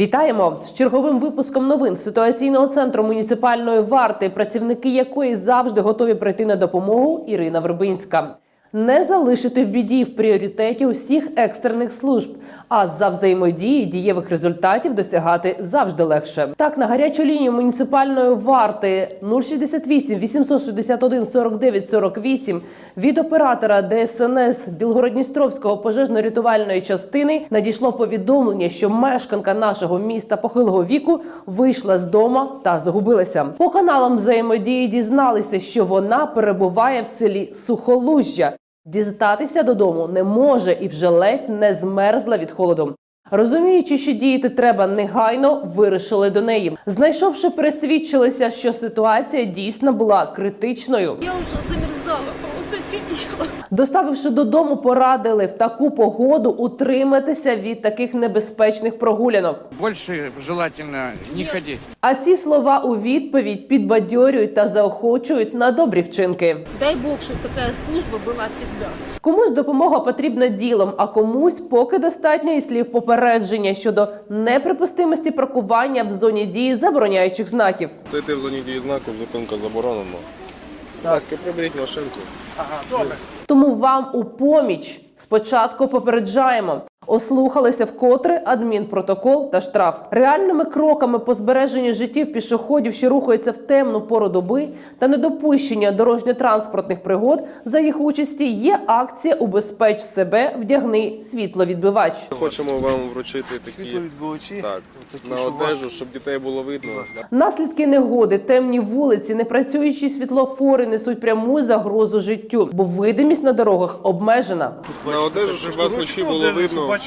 Вітаємо з черговим випуском новин ситуаційного центру муніципальної варти, працівники якої завжди готові прийти на допомогу. Ірина Вербинська. Не залишити в біді в пріоритеті усіх екстрених служб, а за взаємодії дієвих результатів досягати завжди легше. Так на гарячу лінію муніципальної варти 068 861 49 48 від оператора ДСНС Білгородністровського пожежно-рятувальної частини надійшло повідомлення, що мешканка нашого міста похилого віку вийшла з дома та загубилася. По каналам взаємодії дізналися, що вона перебуває в селі Сухолужжя. Дістатися додому не може і вже ледь не змерзла від холоду. Розуміючи, що діяти треба негайно, вирішили до неї. Знайшовши, пересвідчилися, що ситуація дійсно була критичною. Я вже замерзала, просто сидела. Доставивши додому, порадили в таку погоду утриматися від таких небезпечних прогулянок. Больше желательно не ходить. А ці слова у відповідь підбадьорюють та заохочують на добрі вчинки. Дай бог, чтобы такая служба была всегда. Комусь допомога потрібна ділом, а комусь поки достатньо і слів попередження щодо неприпустимості паркування в зоні дії забороняючих знаків. Стоїти в зоні дії знаку, зупинка заборонена. Будь ласка, приберіть машинку. Тому вам у поміч спочатку попереджаємо. Ослухалися вкотре адмінпротокол та штраф реальними кроками по збереженню життів пішоходів, що рухаються в темну пору доби, та недопущення дорожньо-транспортних пригод за їх участі є акція Убезпеч себе, вдягни світловідбивач. Хочемо вам вручити такі так, на одежу, щоб дітей було видно. Наслідки негоди, темні вулиці, непрацюючі світлофори несуть пряму загрозу життю, бо видимість на дорогах обмежена. На одежу, щоб вас вночі було видно,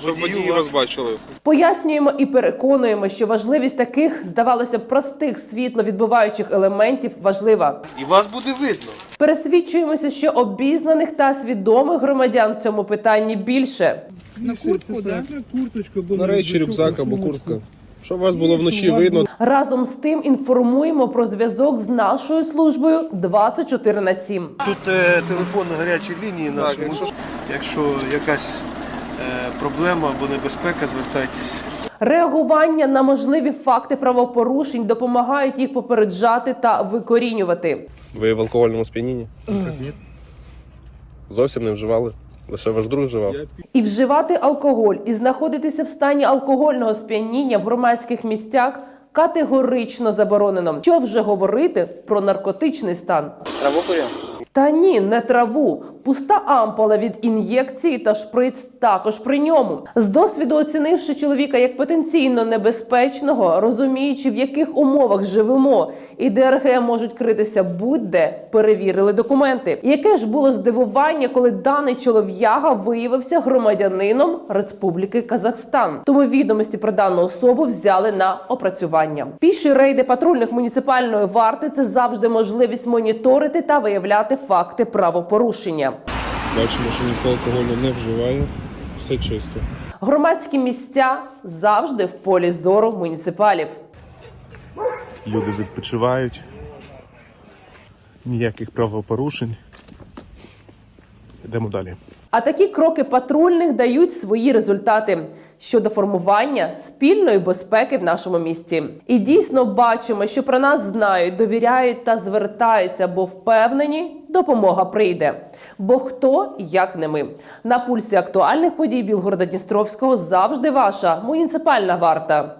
щоб водії вас бачили. Пояснюємо і переконуємо, що важливість таких, здавалося б, простих світловідбиваючих елементів важлива. І вас буде видно. Пересвідчуємося, що обізнаних та свідомих громадян в цьому питанні більше. На куртку, да? Курточку або На речі, рюкзак або куртка. Щоб вас було вночі видно. Разом з тим інформуємо про зв'язок з нашою службою 24 на 7. Тут е, телефон на гарячій лінії Так, нашому. якщо- Якщо якась проблема або небезпека, звертайтесь. Реагування на можливі факти правопорушень допомагають їх попереджати та викорінювати. Ви в алкогольному сп'янінні? Зовсім не вживали. Лише ваш друг вживав. І вживати алкоголь і знаходитися в стані алкогольного сп'яніння в громадських місцях категорично заборонено. Що вже говорити про наркотичний стан? Траву Та ні, не траву. Пуста ампула від ін'єкції та шприц також при ньому. З досвіду оцінивши чоловіка як потенційно небезпечного, розуміючи в яких умовах живемо, і ДРГ можуть критися будь-де, перевірили документи. Яке ж було здивування, коли даний чолов'яга виявився громадянином Республіки Казахстан. Тому відомості про дану особу взяли на опрацювання. Піші рейди патрульних муніципальної варти це завжди можливість моніторити та виявляти факти правопорушення. Бачимо, що ніхто алкоголю не вживає. Все чисто. Громадські місця завжди в полі зору муніципалів. люди відпочивають, ніяких правопорушень. Йдемо далі. А такі кроки патрульних дають свої результати щодо формування спільної безпеки в нашому місті. І дійсно бачимо, що про нас знають, довіряють та звертаються, бо впевнені, допомога прийде. Бо хто як не ми на пульсі актуальних подій Білгорода Дністровського завжди ваша муніципальна варта.